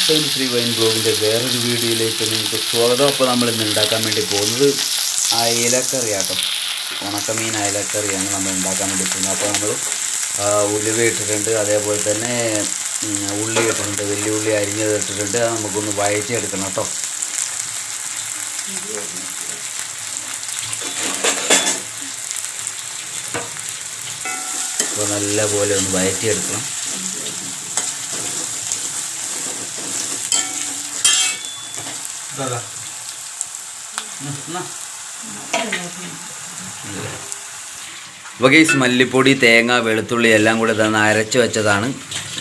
Friends Shri wine ബ്ലോഗിന്റെ വേറൊരു വീഡിയോയിലേക്ക് നിങ്ങൾക്ക് സ്വാഗതം. അപ്പോൾ നമ്മൾ ഇന്ന് ഉണ്ടാക്കാൻ വേണ്ടി പോകുന്നത് അയലക്കറിയാട്ടോ ഉണക്കമീൻ അയലക്കറിയാണ് നമ്മൾ ഉണ്ടാക്കാൻ വേണ്ടി പോകുന്നത്. അപ്പോൾ നമ്മൾ ഉലുവ ഇട്ടിട്ടുണ്ട്. അതേപോലെ തന്നെ ഉള്ളി ഇട്ടിട്ടുണ്ട്. വലിയ ഉള്ളി അരിഞ്ഞത് ഇട്ടിട്ടുണ്ട്. അത് നമുക്കൊന്ന് വയറ്റി എടുക്കണം കേട്ടോ. അപ്പോൾ നല്ല പോലെ ഒന്ന് വഴറ്റി അപ്പോൾ ഗൈസ് മല്ലിപ്പൊടി തേങ്ങ വെളുത്തുള്ളി എല്ലാം കൂടെ തന്നെ അരച്ച് വെച്ചതാണ്.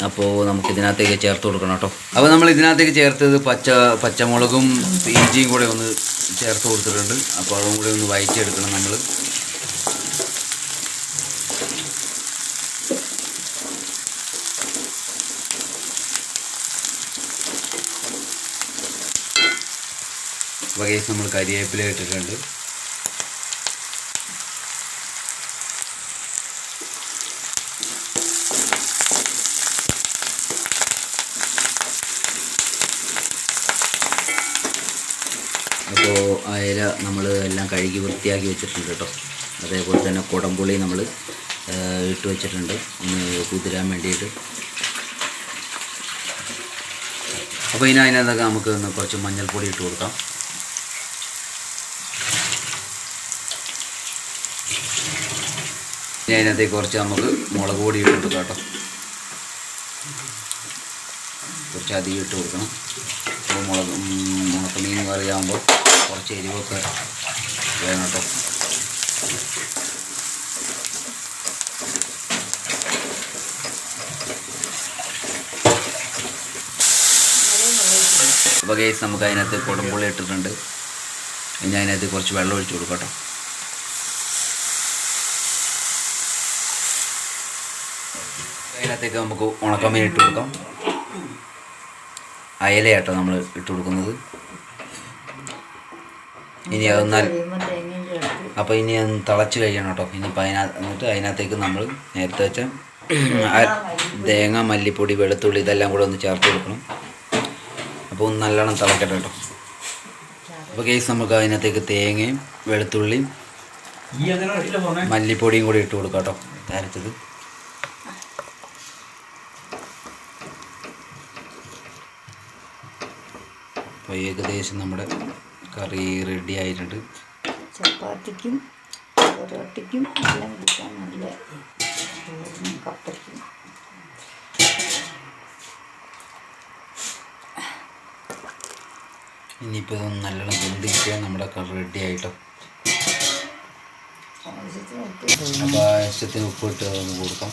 അപ്പോൾ നമുക്ക് ഇതിനകത്തേക്ക് ചേർത്ത് കൊടുക്കണം കേട്ടോ. അപ്പോൾ നമ്മൾ ഇതിനകത്തേക്ക് ചേർത്തത് പച്ച പച്ചമുളകും ഇഞ്ചിയും കൂടെ ഒന്ന് ചേർത്ത് കൊടുത്തിട്ടുണ്ട്. അപ്പോൾ അതും കൂടെ ഒന്ന് വഴറ്റിയെടുക്കണം നമ്മൾ ഗൈസ് നമ്മൾ കരിവേപ്പില ഇട്ടിട്ടുണ്ട്. അപ്പോൾ അയല നമ്മൾ എല്ലാം കഴുകി വൃത്തിയാക്കി വെച്ചിട്ടുണ്ട് കേട്ടോ. അതേപോലെ തന്നെ കുടംപുളി നമ്മൾ ഇട്ട് വെച്ചിട്ടുണ്ട്. ഒന്ന് കുതിരാൻ വേണ്ടിയിട്ട്. അപ്പോൾ ഇതിനകത്തൊക്കെ നമുക്ക് ഒന്ന് കുറച്ച് മഞ്ഞൾപ്പൊടി ഇട്ട് കൊടുക്കാം. ഇനി അതിനകത്തേക്ക് കുറച്ച് നമുക്ക് മുളക് പൊടി ഇട്ട് കൊടുക്കാം കേട്ടോ. കുറച്ച് അധികം ഇട്ട് കൊടുക്കണം. അപ്പോൾ മുളക് ഉണക്കമീൻ കറിയാകുമ്പോൾ കുറച്ച് എരിവൊക്കെ വേണം കേട്ടോ. അപ്പോൾ കേസ് നമുക്ക് അതിനകത്ത് കുടംപുള്ളി ഇട്ടിട്ടുണ്ട്. ഇനി അതിനകത്ത് കുറച്ച് വെള്ളം ഒഴിച്ച് കൊടുക്കാം കേട്ടോ. അതിനകത്തേക്ക് നമുക്ക് ഉണക്കമീൻ ഇട്ട് കൊടുക്കാം. അയലയാട്ടോ നമ്മൾ ഇട്ട് കൊടുക്കുന്നത്. ഇനി അതൊന്നാൽ അപ്പോൾ ഇനി അത് തിളച്ച് കഴിയണം കേട്ടോ ഇനിയിപ്പോൾ അതിനകത്ത് എന്നിട്ട് അതിനകത്തേക്ക് നമ്മൾ നേരത്തെ വെച്ച തേങ്ങ മല്ലിപ്പൊടി വെളുത്തുള്ളി ഇതെല്ലാം കൂടെ ഒന്ന് ചേർത്ത് കൊടുക്കണം. അപ്പോൾ ഒന്ന് നല്ലോണം തിളക്കട്ടെ കേട്ടോ. അപ്പോൾ കേസ് നമുക്ക് അതിനകത്തേക്ക് തേങ്ങയും വെളുത്തുള്ളിയും മല്ലിപ്പൊടിയും കൂടി ഇട്ട് കൊടുക്കാം കേട്ടോ. അരച്ചത് അപ്പോൾ ഏകദേശം നമ്മുടെ കറി റെഡി ആയിട്ടുണ്ട്. ചപ്പാത്തിക്കും പൊറോട്ടയ്ക്കും എല്ലാം കുടിക്കാൻ നല്ല കപ്പയ്ക്കും. ഇനിയിപ്പോൾ ഇതൊന്ന് നല്ലോണം ബന്ധിക്കുക നമ്മുടെ കറി റെഡി ആയിട്ടോ. ഉപ്പ് അപ്പോൾ ആവശ്യത്തിന് ഉപ്പിട്ട് ഒന്ന് കൊടുക്കാം.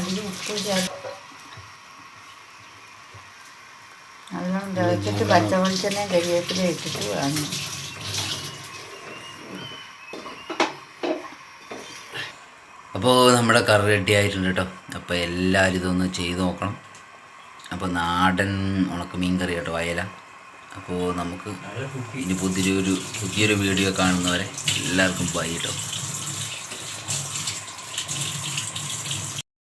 അധികം ഉപ്പ് ചേർത്ത് നല്ലോണം തിളച്ചിട്ട് പച്ച വെളിച്ചെണ്ണ കരിവേപ്പില ഇട്ടിട്ട് വേണം. അപ്പോൾ നമ്മുടെ കറി റെഡി ആയിട്ടുണ്ട് കേട്ടോ അപ്പോൾ എല്ലാവരും ഇതൊന്ന് ചെയ്ത് നോക്കണം. അപ്പോൾ നാടൻ ഉണക്കമീൻ കറി കേട്ടോ വയല. അപ്പോൾ നമുക്ക് ഇനി പുതിയൊരു പുതിയൊരു വീഡിയോ കാണുന്നവരെ എല്ലാവർക്കും ബൈ കേട്ടോ